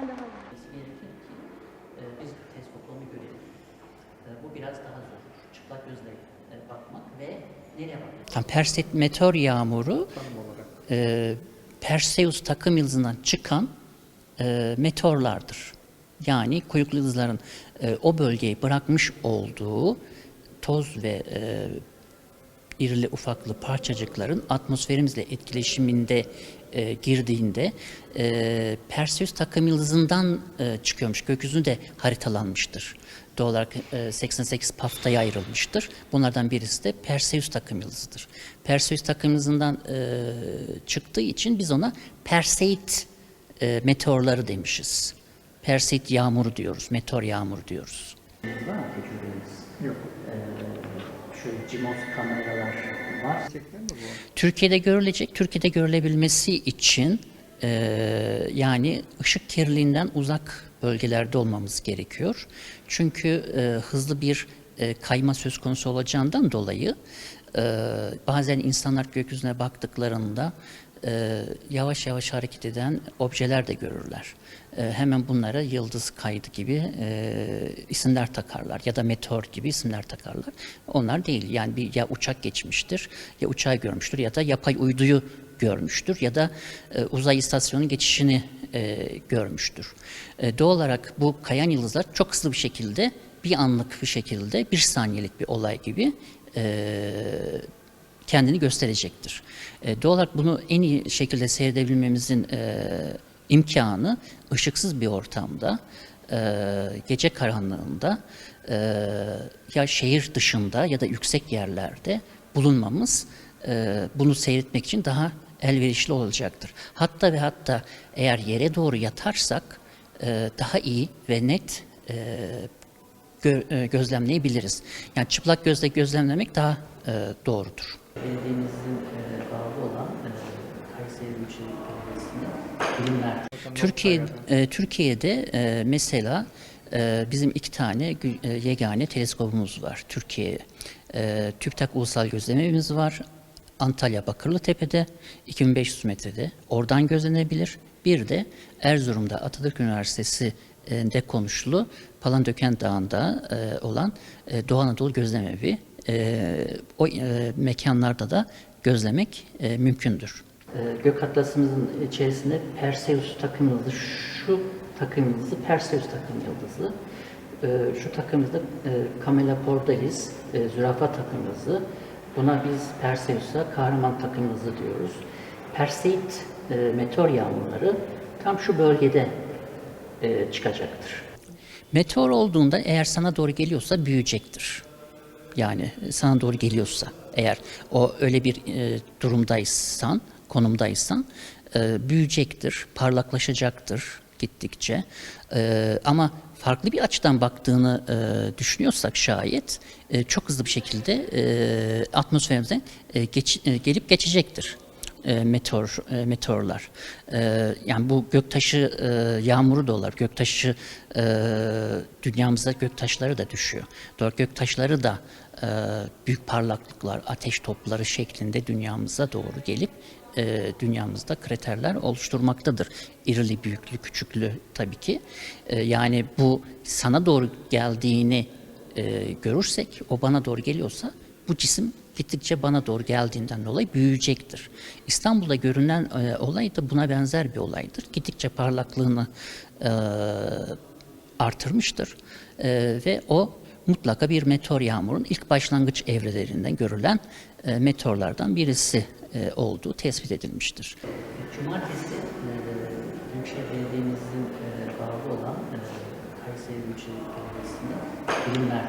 tane daha var. Biz gerekir ki e, biz teleskoplama görelim. E, bu biraz daha zor. Çıplak gözle e, bakmak ve nereye bakmak? Tam Perseid meteor yağmuru e, Perseus takım yıldızından çıkan e, meteorlardır. Yani kuyruklu yıldızların e, o bölgeyi bırakmış olduğu toz ve e, irili ufaklı parçacıkların atmosferimizle etkileşiminde e, girdiğinde e, Perseus takım yıldızından e, çıkıyormuş. Gökyüzü de haritalanmıştır. Doğal olarak e, 88 paftaya ayrılmıştır. Bunlardan birisi de Perseus takım yıldızıdır. Perseus takım yıldızından e, çıktığı için biz ona Perseid e, meteorları demişiz. Perseid yağmuru diyoruz, meteor yağmuru diyoruz. Var mı? Yok. E, şu CMOS kameralar. Türkiye'de görülecek, Türkiye'de görülebilmesi için e, yani ışık kirliliğinden uzak bölgelerde olmamız gerekiyor. Çünkü e, hızlı bir e, kayma söz konusu olacağından dolayı e, bazen insanlar gökyüzüne baktıklarında e, yavaş yavaş hareket eden objeler de görürler. E, hemen bunlara yıldız kaydı gibi e, isimler takarlar ya da meteor gibi isimler takarlar. Onlar değil. Yani bir ya uçak geçmiştir, ya uçağı görmüştür ya da yapay uyduyu görmüştür ya da e, uzay istasyonunun geçişini e, görmüştür. E, doğal olarak bu kayan yıldızlar çok hızlı bir şekilde bir anlık bir şekilde bir saniyelik bir olay gibi e, kendini gösterecektir. E, doğal olarak bunu en iyi şekilde seyredebilmemizin e, imkanı ışıksız bir ortamda, e, gece karanlığında e, ya şehir dışında ya da yüksek yerlerde bulunmamız e, bunu seyretmek için daha elverişli olacaktır. Hatta ve hatta eğer yere doğru yatarsak e, daha iyi ve net e, gö- e, gözlemleyebiliriz. Yani çıplak gözle gözlemlemek daha e, doğrudur. Belediyemizin e, bağlı olan e, Kayseri Büyükşehir Belediyesi'nde e, Türkiye'de mesela bizim iki tane yegane teleskopumuz var Türkiye. E, TÜBİTAK Ulusal Gözlememiz var. Antalya Bakırlıtepe'de 2500 metrede oradan gözlenebilir. Bir de Erzurum'da Atatürk Üniversitesi'nde konuşulu Palandöken Dağı'nda olan Doğu Anadolu Gözlemevi. E, o e, mekanlarda da gözlemek e, mümkündür. E, Gök atlasımızın içerisinde Perseus takım yıldızı, şu takım yıldızı Perseus takım yıldızı. E, Şu takım yıldızı e, Camelopardalis, e, zürafa takım yıldızı. Buna biz Perseus'a kahraman takım yıldızı diyoruz. Perseid e, meteor yağmurları tam şu bölgede çıkacaktır. Meteor olduğunda eğer sana doğru geliyorsa büyüyecektir. Yani sana doğru geliyorsa eğer o öyle bir e, durumdaysan, konumdaysan e, büyüyecektir, parlaklaşacaktır gittikçe. E, ama farklı bir açıdan baktığını e, düşünüyorsak şayet e, çok hızlı bir şekilde e, atmosferimize e, geç- e, gelip geçecektir e, meteor e, meteorlar. E, yani bu göktaşı e, yağmuru da olur. Göktaşı e, dünyamızda göktaşları da düşüyor. Doğru göktaşları da e, büyük parlaklıklar, ateş topları şeklinde dünyamıza doğru gelip dünyamızda kraterler oluşturmaktadır. İrili, büyüklü, küçüklü tabii ki. Yani bu sana doğru geldiğini görürsek, o bana doğru geliyorsa bu cisim gittikçe bana doğru geldiğinden dolayı büyüyecektir. İstanbul'da görünen e, olay da buna benzer bir olaydır. Gittikçe parlaklığını e, artırmıştır E, ve o mutlaka bir meteor yağmurun ilk başlangıç evrelerinden görülen e, meteorlardan birisi e, olduğu tespit edilmiştir. Cumartesi e, Büyükşehir Belediye'mizin e, bağlı olan e, Kayseri Büyükşehir Belediyesi'nde bilimler